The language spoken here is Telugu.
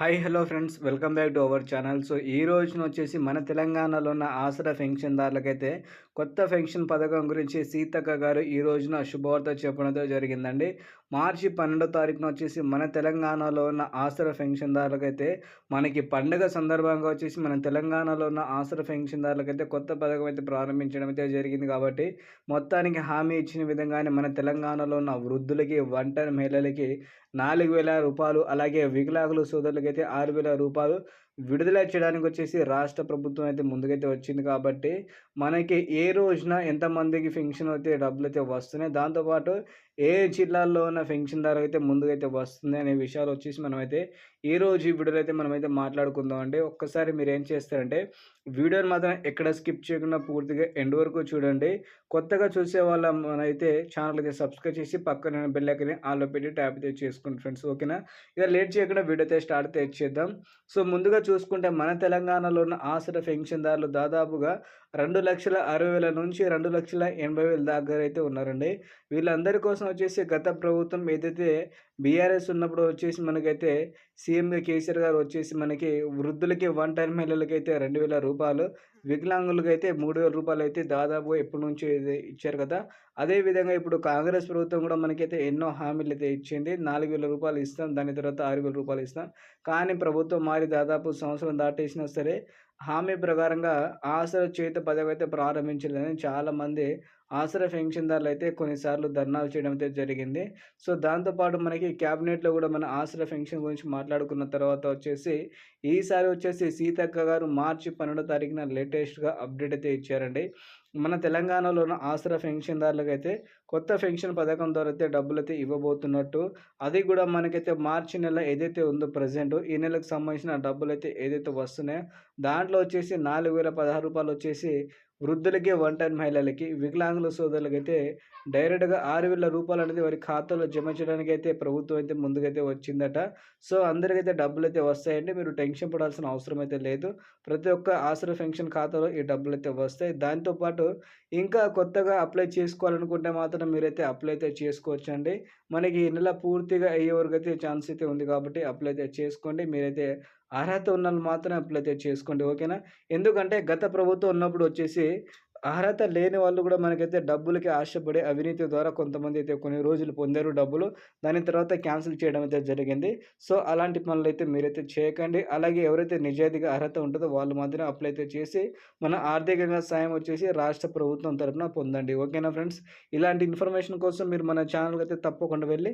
Hi hello friends. Welcome back to our channel. So ఈ రోజున వచ్చేసి మన తెలంగాణలో ఉన్న ఆసరా పెన్షన్దారులకైతే కొత్త పెన్షన్ పథకం గురించి సీతక్క గారు ఈ రోజున శుభవార్త చెప్పడంతో జరిగిందండి. మార్చి పన్నెండో తారీఖున వచ్చేసి మన తెలంగాణలో ఉన్న ఆసరా పెన్షన్దారులకైతే మనకి పండుగ సందర్భంగా వచ్చేసి మన తెలంగాణలో ఉన్న ఆసరా పెన్షన్దారులకైతే కొత్త పథకం అయితే ప్రారంభించడం అయితే జరిగింది కాబట్టి మొత్తానికి హామీ ఇచ్చిన విధంగానే మన తెలంగాణలో ఉన్న వృద్ధులకి వంట మహిళలకి నాలుగు వేల రూపాయలు అలాగే వికలాంగుల సోదరులకైతే ఆరు వేల రూపాయలు విడుదల చేయడానికి వచ్చేసి రాష్ట్ర ప్రభుత్వం అయితే ముందుకైతే వచ్చింది కాబట్టి మనకి ఏ రోజున ఎంతమందికి పెన్షన్ అయితే డబ్బులు అయితే వస్తున్నాయి దాంతోపాటు ఏ జిల్లాల్లో ఉన్న పెన్షన్దారు అయితే ముందుకైతే వస్తుంది అనే విషయాలు వచ్చేసి మనమైతే ఈ రోజు ఈ మనమైతే మాట్లాడుకుందాం అండి. ఒక్కసారి మీరు ఏం చేస్తారంటే వీడియోని మాత్రం ఎక్కడ స్కిప్ చేయకుండా పూర్తిగా ఎండ్ వరకు చూడండి. కొత్తగా చూసే వాళ్ళ మనైతే ఛానల్ అయితే సబ్స్క్రైబ్ చేసి పక్కన బెల్లైకని ఆల్లో పెట్టి ట్యాప్ అయితే చేసుకోండి ఫ్రెండ్స్ ఓకేనా? ఇక లేట్ చేయకుండా వీడియో అయితే స్టార్ట్ అయితే చేద్దాం. సో ముందుగా చూసుకుంటే మన తెలంగాణలో ఉన్న ఆసర పెన్షన్దారులు దాదాపుగా రెండు లక్షల అరవై వేల నుంచి రెండు లక్షల ఎనభై వేల దగ్గర అయితే ఉన్నారండి. వీళ్ళందరి కోసం వచ్చేసి గత ప్రభుత్వం ఏదైతే బీఆర్ఎస్ ఉన్నప్పుడు వచ్చేసి మనకైతే సీఎం కేసీఆర్ గారు వచ్చేసి మనకి వృద్ధులకి వన్ టైం మహిళలకి అయితే రెండు వేల రూపాయలు వికలాంగులకి అయితే మూడు వేల రూపాయలు అయితే దాదాపు ఎప్పటి నుంచి ఇచ్చారు కదా. అదేవిధంగా ఇప్పుడు కాంగ్రెస్ ప్రభుత్వం కూడా మనకైతే ఎన్నో హామీలు అయితే ఇచ్చింది. నాలుగు వేల రూపాయలు ఇస్తాం దాని తర్వాత ఆరు వేల రూపాయలు ఇస్తాం. కానీ ప్రభుత్వం మారి దాదాపు సంవత్సరం దాటేసినా సరే హామీ ప్రకారంగా ఆసర చేత పదవి అయితే ప్రారంభించలేదని చాలామంది ఆసరా పెన్షన్దారులు అయితే కొన్నిసార్లు ధర్నాలు చేయడం అయితే జరిగింది. సో దాంతోపాటు మనకి క్యాబినెట్లో కూడా మన ఆసరా పెన్షన్ గురించి మాట్లాడుకున్న తర్వాత వచ్చేసి ఈసారి వచ్చేసి సీతక్క గారు మార్చి పన్నెండో తారీఖున లేటెస్ట్గా అప్డేట్ అయితే ఇచ్చారండి. మన తెలంగాణలో ఉన్న ఆసరా పెన్షన్దారులకు అయితే కొత్త పెన్షన్ పథకం ద్వారా అయితే డబ్బులు అయితే ఇవ్వబోతున్నట్టు అది కూడా మనకైతే మార్చి నెల ఏదైతే ఉందో ప్రజెంట్ ఈ నెలకు సంబంధించిన డబ్బులు అయితే ఏదైతే వస్తున్నాయో దాంట్లో వచ్చేసి నాలుగు వేల పదహారు రూపాయలు వచ్చేసి వృద్ధులకి ఒంటరి మహిళలకి వికలాంగుల సోదరులకి అయితే డైరెక్ట్గా ఆరు వేల రూపాయలు అనేది వారి ఖాతాలో జమ చేయడానికి అయితే ప్రభుత్వం అయితే ముందుకైతే వచ్చిందట. సో అందరికైతే డబ్బులు అయితే వస్తాయండి. మీరు టెన్షన్ పడాల్సిన అవసరం అయితే లేదు. ప్రతి ఒక్క ఆసరా పెన్షన్ ఖాతాలో ఈ డబ్బులు అయితే వస్తాయి దాంతోపాటు ఇంకా కొత్తగా అప్లై చేసుకోవాలనుకుంటే మాత్రం మీరైతే అప్లై అయితే చేసుకోవచ్చు అండి మనకి ఈ నెల పూర్తిగా అయ్యే వరకు అయితే ఛాన్స్ అయితే ఉంది కాబట్టి అప్లై అయితే చేసుకోండి. మీరైతే అర్హత ఉన్న మాత్రమే అప్లై చేసుకోండి ఓకేనా? ఎందుకంటే గత ప్రభుత్వం ఉన్నప్పుడు వచ్చేసి అర్హత లేని వాళ్ళు కూడా మనకైతే డబ్బులకి ఆశపడే అవినీతి ద్వారా కొంతమంది అయితే కొన్ని రోజులు పొందారు డబ్బులు. దాని తర్వాత క్యాన్సిల్ చేయడం అయితే జరిగింది. సో అలాంటి పనులు అయితే మీరైతే చేయకండి. అలాగే ఎవరైతే నిజాయితీగా అర్హత ఉంటుందో వాళ్ళు మాత్రమే అప్లై అయితే చేసి మన ఆర్థికంగా సాయం వచ్చేసి రాష్ట్ర ప్రభుత్వం తరఫున పొందండి. ఓకేనా ఫ్రెండ్స్? ఇలాంటి ఇన్ఫర్మేషన్ కోసం మీరు మన ఛానల్కి అయితే తప్పకుండా వెళ్ళి